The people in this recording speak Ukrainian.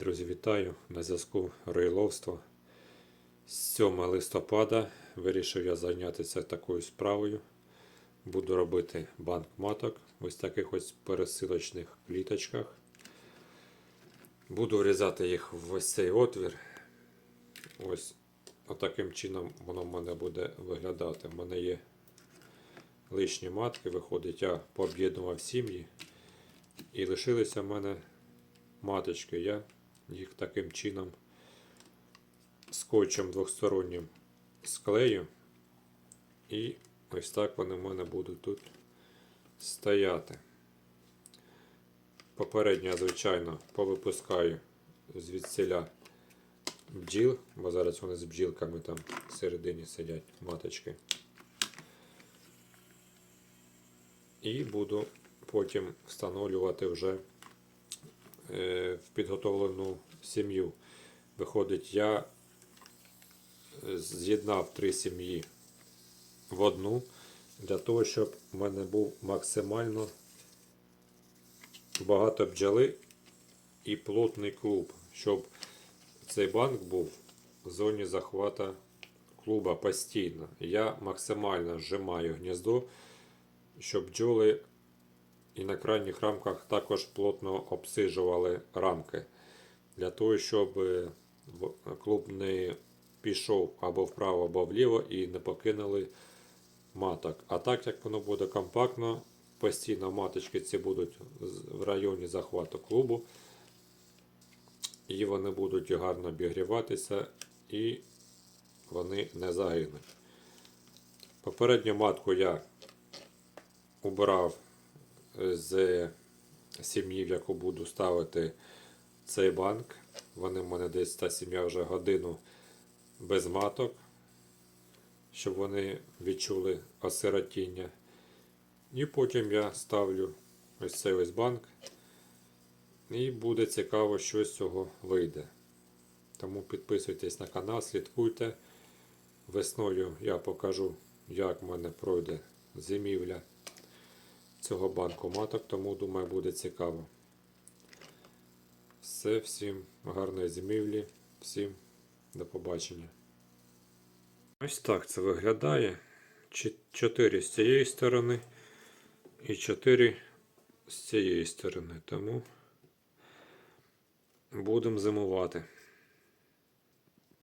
Друзі, вітаю! На зв'язку Рейловство. 7 листопада вирішив я зайнятися такою справою. Буду робити банк маток ось таких ось пересилочних кліточках. Буду врізати їх в ось цей отвір. Ось таким чином воно в мене буде виглядати. У мене є лишні матки, виходить, я пооб'єднував сім'ї. І лишилися в мене маточки. Я їх таким чином скотчем двостороннім склею. І ось так вони в мене будуть тут стояти. Попередньо я, звичайно, повипускаю звідсіля бджіл, бо зараз вони з бджілками там всередині сидять маточки. І буду потім встановлювати вже в підготовлену сім'ю. Виходить, я з'єднав три сім'ї в одну для того, щоб в мене був максимально багато бджоли і плотний клуб, щоб цей банк був в зоні захвата клуба постійно. Я максимально зжимаю гніздо, щоб бджоли і на крайніх рамках також плотно обсижували рамки. Для того, щоб е, клуб не пішов або вправо, або вліво і не покинули маток. А так як воно буде компактно, постійно маточки ці будуть в районі захвату клубу. І вони будуть гарно обігріватися і вони не загинуть. Попередню матку я убрав з сім'ї, в яку буду ставити цей банк. Вони в мене десь та сім'я вже годину без маток, щоб вони відчули осиротіння. І потім я ставлю ось цей ось банк. І буде цікаво, що з цього вийде. Тому підписуйтесь на канал, слідкуйте. Весною я покажу, як в мене пройде зимівля цього банку маток, тому думаю буде цікаво. Все, всім гарної зимівлі, всім до побачення. Ось так це виглядає. Чі- Чотири з цієї сторони і чотири з цієї сторони. Тому будемо зимувати.